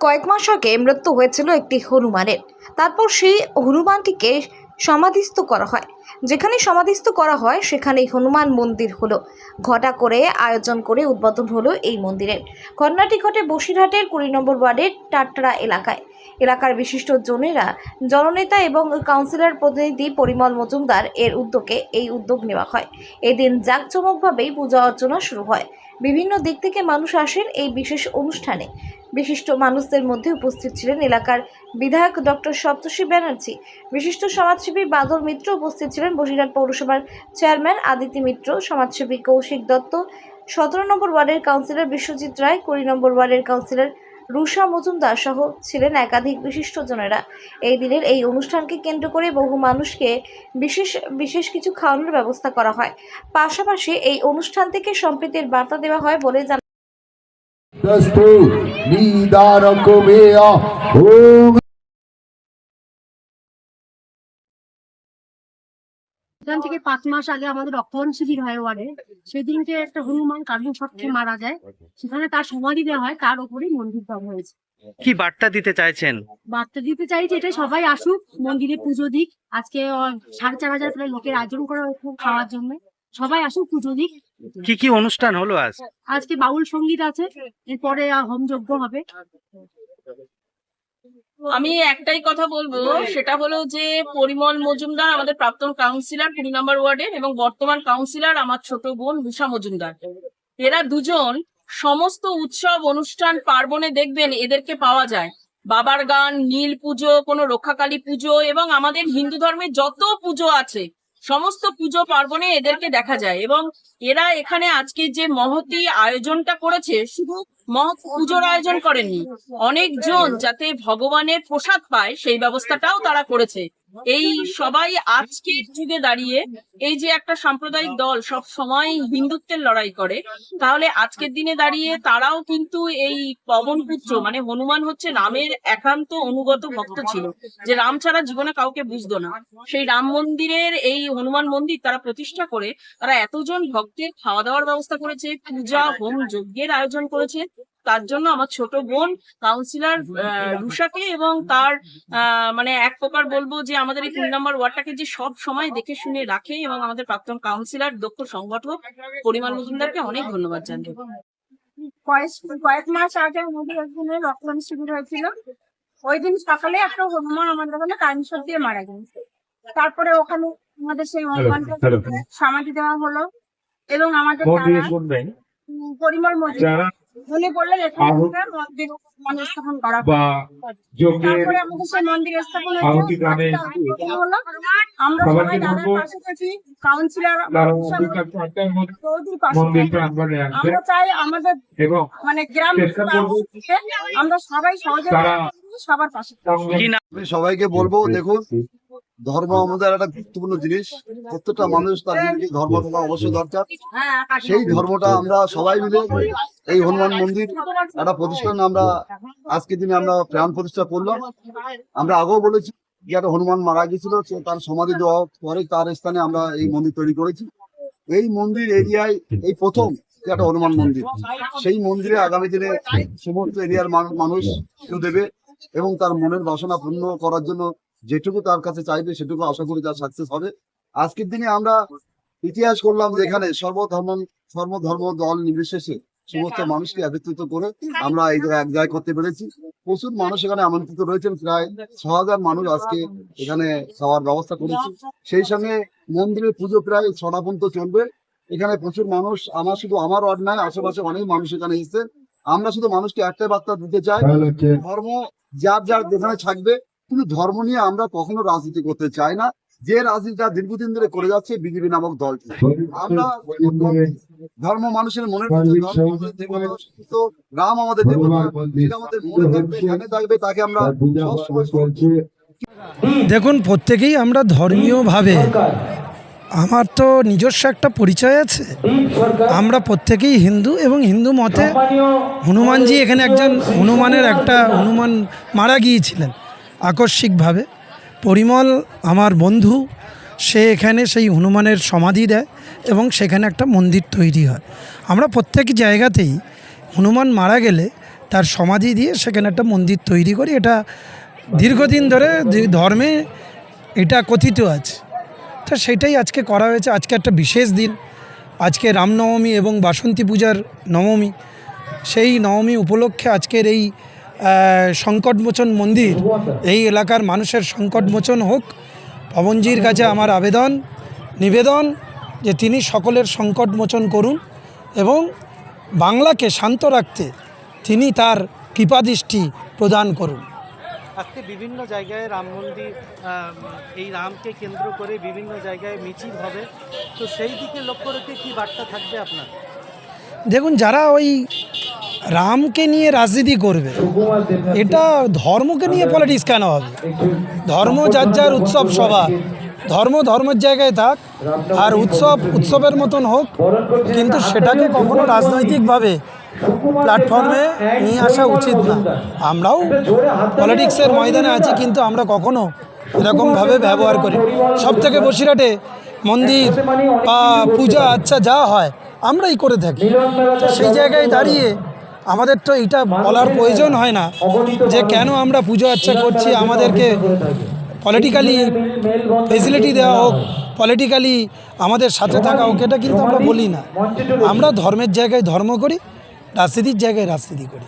কয়েক মাস আগে মৃত্যু হয়েছিল একটি হনুমানের। তারপর সেই হনুমানটিকে সমাধিস্থ করা হয়। যেখানে সমাধিস্থ করা হয়, সেখানেই হনুমান মন্দির হলো। ঘটা করে আয়োজন করে উদ্বোধন হলো এই মন্দিরের ঘটনাটি ঘটে বসিরহাটের কুড়ি নম্বর ওয়ার্ডের টাটরা এলাকায়। এলাকার বিশিষ্ট জনেরা, জননেতা এবং কাউন্সিলর প্রতিনিধি পরিমল মজুমদার এর উদ্যোগে এই উদ্যোগ নেওয়া হয়। এদিন জাঁকজমকভাবেই পূজা অর্চনা শুরু হয়। বিভিন্ন দিক থেকে মানুষ আসেন এই বিশেষ অনুষ্ঠানে। বিশিষ্ট মানুষদের মধ্যে উপস্থিত ছিলেন এলাকার বিধায়ক ডক্টর সপ্তর্ষি ব্যানার্জি। বিশিষ্ট সমাজসেবী বাদল মিত্র উপস্থিত ছিলেন বসিরহাট পৌরসভার চেয়ারম্যান আদিতি মিত্র, সমাজসেবী কৌশিক দত্ত, সতেরো নম্বর ওয়ার্ডের কাউন্সিলর বিশ্বজিৎ রায়, কুড়ি নম্বর ওয়ার্ডের কাউন্সিলর রুষা মজুমদার সহ ছিলেন একাধিক বিশিষ্টজনেরা এই দিনের এই অনুষ্ঠানকে কেন্দ্র করে বহু মানুষকে বিশেষ বিশেষ কিছু খাওয়ানোর ব্যবস্থা করা হয়। পাশাপাশি এই অনুষ্ঠান থেকে সম্প্রীতির বার্তা দেওয়া হয় বলে জানা মেয়া ওম এখান থেকে পাঁচ মাস আগে আমাদের রক্তদান শিবির হয় ওয়ার্ডে সেদিনকে একটা হনুমান কার্বন শট খেয়ে মারা যায়। সেখানে তার সমাধি দেওয়া হয় তার উপরেই মন্দির দেওয়া হয়েছে। কি বার্তা দিতে চাইছেন? বার্তা দিতে চাই যে এটা সবাই আসুক মন্দিরে পুজো দিক। আজকে সাড়ে চার হাজার প্রায় লোকের আয়োজন করা হয়েছে খাওয়ার জন্য। সবাই আসুক পুজো দিক। কি কি অনুষ্ঠান হলো আজ? আজকে বাউল সংগীত আছে এরপরে হোম যজ্ঞ হবে। আমি একটাই কথা বলব সেটা হলো যে পরিমল মজুমদার আমাদের প্রাক্তন কাউন্সিলর কুড়ি নম্বর ওয়ার্ডের এবং বর্তমান কাউন্সিলর আমার ছোট বোন রুষা মজুমদার। এরা দুজন সমস্ত উৎসব অনুষ্ঠান পার্বণে দেখবেন এদেরকে পাওয়া যায়। বাবার গান নীল পুজো কোনো রক্ষাকালী পুজো এবং আমাদের হিন্দু ধর্মের যত পুজো আছে সমস্ত পুজো পার্বণে এদেরকে দেখা যায় এবং এরা এখানে আজকে যে মহতি আয়োজনটা করেছে, শুধু মহৎ পুজোর আয়োজন করেনি অনেকজন যাতে ভগবানের প্রসাদ পায় সেই ব্যবস্থাটাও তারা করেছে। এই সবাই আজকের যুগে দাঁড়িয়ে এই যে একটা সাম্প্রদায়িক দল সব সময় হিন্দুত্বের লড়াই করে, তাহলে আজকের দিনে দাঁড়িয়ে তারাও কিন্তু এই পবন পুত্র মানে হনুমান হচ্ছে রামের একান্ত অনুগত ভক্ত ছিল, যে রাম ছাড়া জীবনে কাউকে বুঝতো না। সেই রাম মন্দিরের এই হনুমান মন্দির তারা প্রতিষ্ঠা করে, তারা এতজন ভক্তের খাওয়া দাওয়ার ব্যবস্থা করেছে, পূজা, হোম, যজ্ঞের আয়োজন করেছে তার জন্য আমার ছোট বোন কাউন্সিলর রুষাকে এবং তার আহ, মানে এক প্রকার বলব যে আমাদের এই তিন নম্বর ওয়ার্ডটাকে যে সব সময় দেখে শুনে রাখে এবং আমাদের প্রাক্তন কাউন্সিলর দক্ষ সংগঠক পরিমাণ মজুমদারকে অনেক ধন্যবাদ জানাই কয়েক কয়েক মাস আগে আমাদের এখানে রক্তদান শিবির হয়েছিল। ওই দিন সকালে একটা হনুমান আমাদের ওখানে কারেন্ট দিয়ে মারা গেছে তারপরে ওখানে আমাদের সেই হনুমানকে সমাধি দেওয়া হলো এবং আমাদের পরিমল মজুমদার উনি বললেন এখানে মন্দির মানে স্থাপন করা হবে। বা যজ্ঞের তারপরে আমাদের সেই মন্দির স্থাপন আহুতি হয়েছে গানে আজকে হলো। আমরা সবাইকে সবাই দাদার পাশে থাকি কাউন্সিলর আমরা চাই আমাদের মানে গ্রাম আমরা সবাই সহযোগিতা সবার পাশে। সবাইকে বলব দেখুন ধর্ম আমাদের একটা গুরুত্বপূর্ণ জিনিস। প্রত্যেকটা মানুষ তার ধর্ম থাকা অবশ্যই দরকার। সেই ধর্মটা আমরা সবাই মিলে এই হনুমান মন্দির একটা প্রতিষ্ঠান আমরা আজকে দিনে আমরা প্রাণ প্রতিষ্ঠা করলাম। আমরা আগেও বলেছি যে একটা হনুমান মারা গেছিল তার সমাধি দেওয়া পরে তার স্থানে আমরা এই মন্দির তৈরি করেছি। এই মন্দির এরিয়ায় এই প্রথম যে একটা হনুমান মন্দির সেই মন্দিরে আগামী দিনে সমস্ত এরিয়ার মান- মানুষ পুজো দেবে এবং তার মনের বাসনা পূর্ণ করার জন্য যেটুকু তার কাছে চাইবে সেটুকু আশা করি তার সাকসেস হবে। আজকের দিনে আমরা ইতিহাস করলাম যেখানে সর্বধর্ম সর্বধর্ম দল নির্বিশেষে সমস্ত মানুষকে একত্রিত করে আমরা এই জায়গায় এক জায়গায় করতে পেরেছি। প্রচুর মানুষ এখানে আমন্ত্রিত রয়েছেন প্রায় ছ হাজার মানুষ আজকে এখানে খাওয়ার ব্যবস্থা করেছি। সেই সঙ্গে মন্দিরের পুজো প্রায় ছটা পর্যন্ত চলবে। এখানে প্রচুর মানুষ আমার শুধু আমার ওয়ার্ড নয় আশেপাশে অনেক মানুষ এখানে এসেছেন আমরা শুধু মানুষকে একটাই বার্তা দিতে চাই ধর্ম যার যার যেখানে থাকবে কিন্তু ধর্ম নিয়ে আমরা কখনো রাজনীতি করতে চাই না। যে রাজনীতিটা দীর্ঘদিন ধরে করে যাচ্ছে বিজেপি নামক দলটি। আমরা ধর্ম মানুষের তো রাম আমাদের আমাদের মনে থাকবে ধ্যানে থাকবে তাকে আমরা দেখুন প্রত্যেকেই আমরা ধর্মীয়ভাবে আমার তো নিজস্ব একটা পরিচয় আছে। আমরা প্রত্যেকেই হিন্দু এবং হিন্দু মতে হনুমানজি এখানে একজন হনুমানের একটা হনুমান মারা গিয়েছিলেন। আকস্মিকভাবে। পরিমল, আমার বন্ধু, সে এখানে সেই হনুমানের সমাধি দেয় এবং সেখানে একটা মন্দির তৈরি হয়। আমরা প্রত্যেক জায়গাতেই হনুমান মারা গেলে তার সমাধি দিয়ে সেখানে একটা মন্দির তৈরি করি। এটা দীর্ঘদিন ধরে ধর্মে এটা কথিত আছে। তো সেটাই আজকে করা হয়েছে। আজকে একটা বিশেষ দিন। আজকে রামনবমী এবং বাসন্তী পূজার নবমী। সেই নবমী উপলক্ষে আজকের এই সংকটমোচন মন্দির। এই এলাকার মানুষের সংকটমোচন হোক। পবনজির কাছে আমার আবেদন নিবেদন যে তিনি সকলের সংকট মোচন করুন এবং বাংলাকে শান্ত রাখতে তিনি তার কৃপাদৃষ্টি প্রদান করুন। আজকে বিভিন্ন জায়গায় রাম মন্দির এই রামকে কেন্দ্র করে বিভিন্ন জায়গায় মিছিল হবে। তো সেই দিকে লক্ষ্য রেখে কী বার্তা থাকবে আপনার? দেখুন যারা ওই রামকে নিয়ে রাজনীতি করবে। এটা ধর্মকে নিয়ে পলিটিক্স কেন হবে? ধর্ম যার যার উৎসব সভা ধর্ম ধর্মের জায়গায় থাক, আর উৎসব উৎসবের মতন হোক, কিন্তু সেটাকে কখনো রাজনৈতিকভাবে প্ল্যাটফর্মে নিয়ে আসা উচিত না। আমরাও পলিটিক্সের ময়দানে আছি, কিন্তু আমরা কখনো এরকমভাবে ব্যবহার করি সব থেকে বসিরহাটে মন্দির বা পূজা আচ্ছা যা হয়, আমরাই করে থাকি। সেই জায়গায় দাঁড়িয়ে আমাদের তো এটা বলার প্রয়োজন হয় না যে কেন আমরা পুজো আচ্ছা করছি, আমাদেরকে পলিটিক্যালি ফেসিলিটি দেওয়া হোক পলিটিক্যালি আমাদের সাথে থাকা হোক, এটা কিন্তু আমরা বলি না। আমরা ধর্মের জায়গায় ধর্ম করি, রাজনীতির জায়গায় রাজনীতি করি।